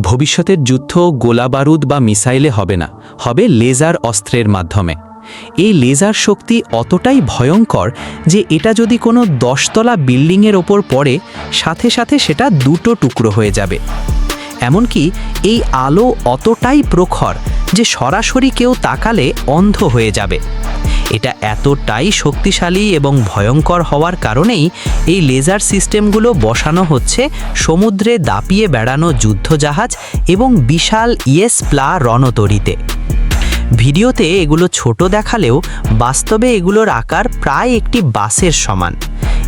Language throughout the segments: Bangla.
ভবিষ্যতের যুদ্ধ গোলাবারুদ বা মিসাইলে হবে না, হবে লেজার অস্ত্রের মাধ্যমে। এই লেজার শক্তি অতটাই ভয়ঙ্কর যে এটা যদি কোনো দশতলা বিল্ডিংয়ের ওপর পড়ে, সাথে সাথে সেটা দুটো টুকরো হয়ে যাবে। এমনকি এই আলো অতটাই প্রখর যে সরাসরি কেউ তাকালে অন্ধ হয়ে যাবে। এটা এতটাই শক্তিশালী এবং ভয়ঙ্কর হওয়ার কারণেই এই লেজার সিস্টেমগুলো বসানো হচ্ছে সমুদ্রে দাপিয়ে বেড়ানো যুদ্ধজাহাজ এবং বিশাল ইয়েস প্লা রণতরীতে। ভিডিওতে এগুলো ছোট দেখালেও বাস্তবে এগুলোর আকার প্রায় একটি বাসের সমান।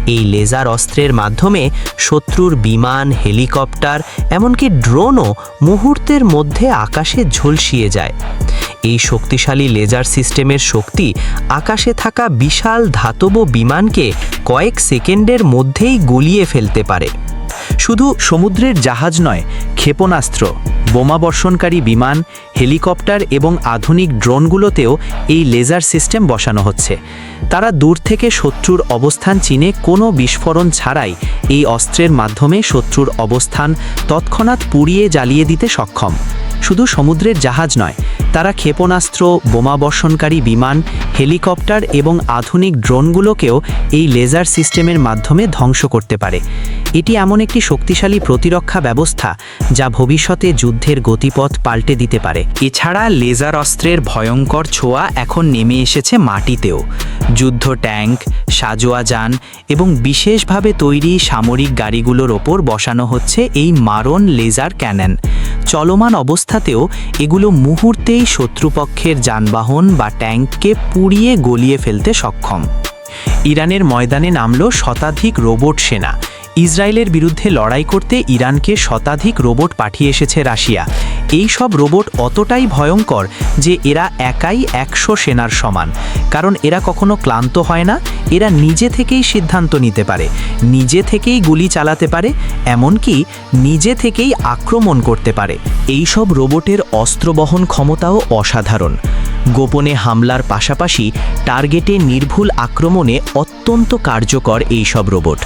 এই লেজার অস্ত্রের মাধ্যমে শত্রুর বিমান, হেলিকপ্টার, এমনকি ড্রোনও মুহূর্তের মধ্যে আকাশে ঝলসিয়ে যায়। এই শক্তিশালী লেজার সিস্টেমের শক্তি আকাশে থাকা বিশাল ধাতব বিমানকে কয়েক সেকেন্ডের মধ্যেই গলিয়ে ফেলতে পারে। শুধু সমুদ্রের জাহাজ নয়, ক্ষেপণাস্ত্র বোমাবর্ষণকারী বিমান, হেলিকপ্টার এবং আধুনিক ড্রোনগুলোতেও এই লেজার সিস্টেম বসানো হচ্ছে। তারা দূর থেকে শত্রুর অবস্থান চিনে কোনো বিস্ফোরণ ছাড়াই এই অস্ত্রের মাধ্যমে শত্রুর অবস্থান তৎক্ষণাৎ পুড়িয়ে জ্বালিয়ে দিতে সক্ষম। শুধু সমুদ্রের জাহাজ নয় তারা ক্ষেপণাস্ত্র, বোমা বর্ষণকারী বিমান, হেলিকপ্টার এবং আধুনিক ড্রোনগুলোকেও এই লেজার সিস্টেমের মাধ্যমে ধ্বংস করতে পারে। এটি এমন একটি শক্তিশালী প্রতিরক্ষা ব্যবস্থা যা ভবিষ্যতে যুদ্ধের গতিপথ পাল্টে দিতে পারে। এছাড়া লেজার অস্ত্রের ভয়ঙ্কর ছোঁয়া এখন নেমে এসেছে মাটিতেও। যুদ্ধ ট্যাঙ্ক, সাজোয়া যান এবং বিশেষভাবে তৈরি সামরিক গাড়িগুলোর ওপর বসানো হচ্ছে এই মারণ লেজার ক্যানন। চলমান অবস্থাতেও এগুলো মুহূর্তেই শত্রুপক্ষের যানবাহন বা ট্যাঙ্ককে পুড়িয়ে গলিয়ে ফেলতে সক্ষম। ইরানের ময়দানে নামল শতাধিক রোবট সেনা। ইসরায়েলের বিরুদ্ধে লড়াই করতে ইরানকে শতাধিক রোবট পাঠিয়ে এসেছে রাশিয়া। এই সব রোবট অতটাই ভয়ঙ্কর যে এরা একাই একশো সেনার সমান। কারণ এরা কখনো ক্লান্ত হয় না এরা নিজে থেকেই সিদ্ধান্ত নিতে পারে, নিজে থেকেই গুলি চালাতে পারে, এমনকি নিজে থেকেই আক্রমণ করতে পারে। এই সব রোবটের অস্ত্র বহন ক্ষমতাও অসাধারণ। গোপনে হামলার পাশাপাশি টার্গেটে নির্ভুল আক্রমণে অত্যন্ত কার্যকর এই সব রোবট।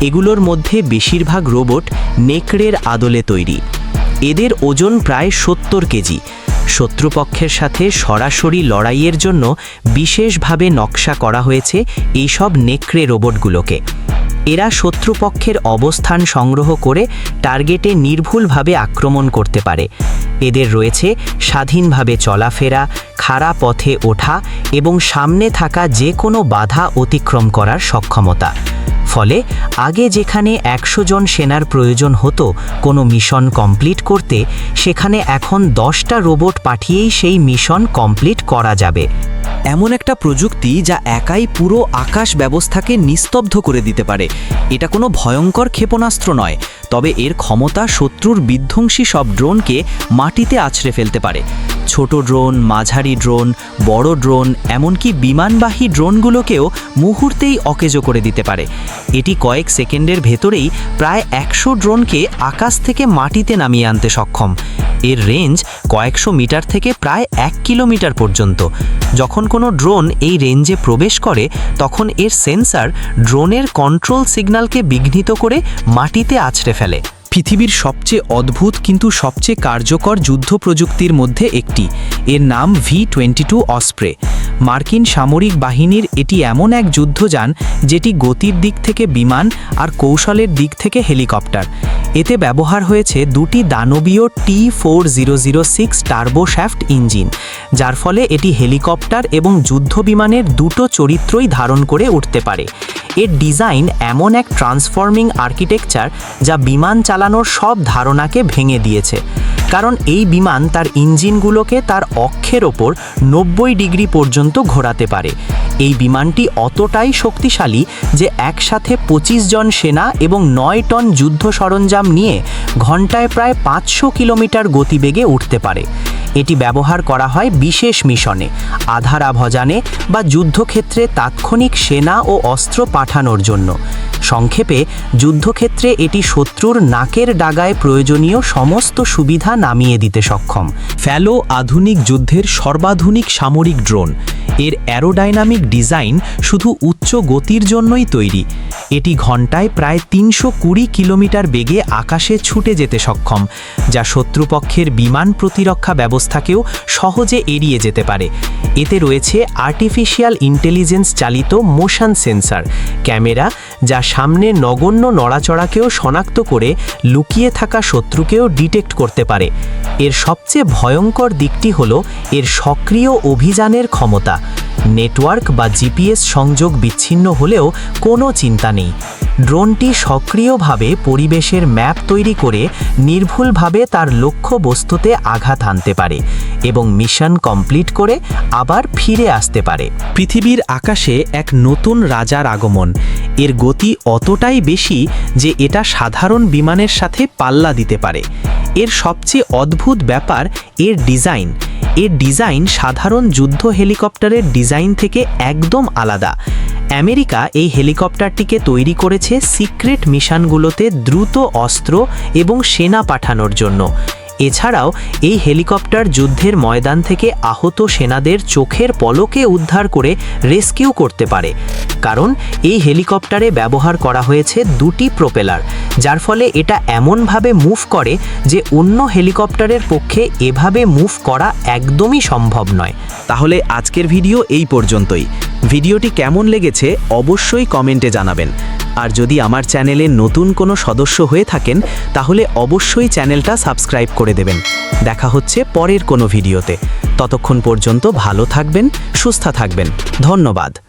এগুলোর মধ্যে বেশিরভাগ রোবট নেকড়ের আদলে তৈরি। এদের ওজন প্রায় সত্তর কেজি। শত্রুপক্ষের সাথে সরাসরি লড়াইয়ের জন্য বিশেষভাবে নকশা করা হয়েছে এইসব নেকড়ে রোবটগুলোকে। এরা শত্রুপক্ষের অবস্থান সংগ্রহ করে টার্গেটে নির্ভুলভাবে আক্রমণ করতে পারে। এদের রয়েছে স্বাধীনভাবে চলাফেরা, খাড়া পথে ওঠা এবং সামনে থাকা যে কোনো বাধা অতিক্রম করার সক্ষমতা। ফলে আগে যেখানে একশো জন সেনার প্রয়োজন হতো, কোনো মিশন কমপ্লিট করতে, সেখানে এখন দশটা রোবট পাঠিয়েই সেই মিশন কমপ্লিট করা যাবে। এমন একটা প্রযুক্তি যা একাই পুরো আকাশ ব্যবস্থাকে নিস্তব্ধ করে দিতে পারে। এটা কোনো ভয়ঙ্কর ক্ষেপণাস্ত্র নয়, তবে এর ক্ষমতা শত্রুর বিধ্বংসী সব ড্রোনকে মাটিতে আছড়ে ফেলতে পারে। ছোট ড্রোন, মাঝারি ড্রোন, বড় ড্রোন, এমনকি বিমানবাহী ড্রোনগুলোকেও মুহূর্তেই অকেজো করে দিতে পারে। এটি কয়েক সেকেন্ডের ভেতরেই প্রায় একশো ড্রোনকে আকাশ থেকে মাটিতে নামিয়ে আনতে সক্ষম। এর রেঞ্জ কয়েকশো মিটার থেকে প্রায় এক কিলোমিটার পর্যন্ত। যখন কোনো ড্রোন এই রেঞ্জে প্রবেশ করে, তখন এর সেন্সার ড্রোনের কন্ট্রোল সিগন্যালকে বিঘ্নিত করে মাটিতে আছড়ে ফেলে। পৃথিবীর সবচেয়ে অদ্ভুত কিন্তু সবচেয়ে কার্যকর যুদ্ধ প্রযুক্তির মধ্যে একটি। এর নাম ভি টোয়েন্টি টু অস্প্রে। মার্কিন সামরিক বাহিনীর এটি এমন এক যুদ্ধযান যেটি গতির দিক থেকে বিমান আর কৌশলের দিক থেকে হেলিকপ্টার। এতে ব্যবহার হয়েছে দুটি দানবীয় T four zero zero six turboshaft engine, যার ফলে এটি হেলিকপ্টার এবং যুদ্ধ বিমানের দুটো চরিত্রই ধারণ করে উঠতে পারে। এর ডিজাইন এমন এক ট্রান্সফর্মিং আর্কিটেকচার যা বিমান চালানোর সব ধারণাকে ভেঙে দিয়েছে। কারণ এই বিমান তার ইঞ্জিনগুলোকে তার অক্ষের ওপর নব্বই ডিগ্রি পর্যন্ত ঘোরাতে পারে। এই বিমানটি অতটাই শক্তিশালী যে একসাথে পঁচিশ জন সেনা এবং নয় টন যুদ্ধ সরঞ্জাম নিয়ে ঘন্টায় প্রায় পাঁচশো কিলোমিটার গতিবেগে উঠতে পারে। এটি ব্যবহার করা হয় বিশেষ মিশনে, আধার আভজানে বা যুদ্ধক্ষেত্রে তাৎক্ষণিক সেনা ও অস্ত্র পাঠানোর জন্য। সংক্ষেপে, যুদ্ধক্ষেত্রে এটি শত্রুর নাকের ডাগায় প্রয়োজনীয় সমস্ত সুবিধা নামিয়ে দিতে সক্ষম। ফ্যালো আধুনিক যুদ্ধের সর্বাধুনিক সামরিক ড্রোন। এর অ্যারোডাইনামিক ডিজাইন শুধু উচ্চ গতির জন্যই তৈরি। এটি ঘন্টায় প্রায় তিনশো কুড়ি কিলোমিটার বেগে আকাশে ছুটে যেতে সক্ষম, যা শত্রুপক্ষের বিমান প্রতিরক্ষা ব্যবস্থাকেও সহজে এড়িয়ে যেতে পারে। এতে রয়েছে আর্টিফিশিয়াল ইন্টেলিজেন্স চালিত মোশন সেন্সার ক্যামেরা যা সামনে নগণ্য নড়াচড়াকেও শনাক্ত করে লুকিয়ে থাকা শত্রুকেও ডিটেক্ট করতে পারে। এর সবচেয়ে ভয়ঙ্কর দিকটি হল এর সক্রিয় অভিযানের ক্ষমতা। নেটওয়ার্ক বা জিপিএস সংযোগ বিচ্ছিন্ন হলেও কোনো চিন্তা নেই। ড্রোনটি সক্রিয়ভাবে পরিবেশের ম্যাপ তৈরি করে নির্ভুলভাবে তার লক্ষ্য বস্তুতে আঘাত আনতে পারে এবং মিশন কমপ্লিট করে আবার ফিরে আসতে পারে। পৃথিবীর আকাশে এক নতুন রাজার আগমন। এর গতি অতটাই বেশি যে এটা সাধারণ বিমানের সাথে পাল্লা দিতে পারে। এর সবচেয়ে অদ্ভুত ব্যাপার এর ডিজাইন। এর ডিজাইন সাধারণ যুদ্ধ হেলিকপ্টারের ডিজাইন থেকে একদম আলাদা। আমেরিকা এই হেলিকপ্টারটিকে তৈরি করেছে সিক্রেট মিশনগুলোতে দ্রুত অস্ত্র এবং সেনা পাঠানোর জন্য। এছাড়াও, এই হেলিকপ্টার যুদ্ধের ময়দান থেকে আহত সেনাদের চোখের পলকে উদ্ধার করে রেস্কিউ করতে পারে, কারণ এই হেলিকপ্টারে ব্যবহার করা হয়েছে দুটি প্রোপেলার, যার ফলে এটা এমনভাবে মুভ করে যে অন্য হেলিকপ্টারের পক্ষে এভাবে মুভ করা একদমই সম্ভব নয়। তাহলে আজকের ভিডিও এই পর্যন্তই। ভিডিওটি কেমন লেগেছে অবশ্যই কমেন্টে জানাবেন। আর যদি আমার চ্যানেলে নতুন কোনো সদস্য হয়ে থাকেন, তাহলে অবশ্যই চ্যানেলটা সাবস্ক্রাইব করে দেবেন। দেখা হচ্ছে পরের কোনো ভিডিওতে। ততক্ষণ পর্যন্ত ভালো থাকবেন, সুস্থ থাকবেন। ধন্যবাদ।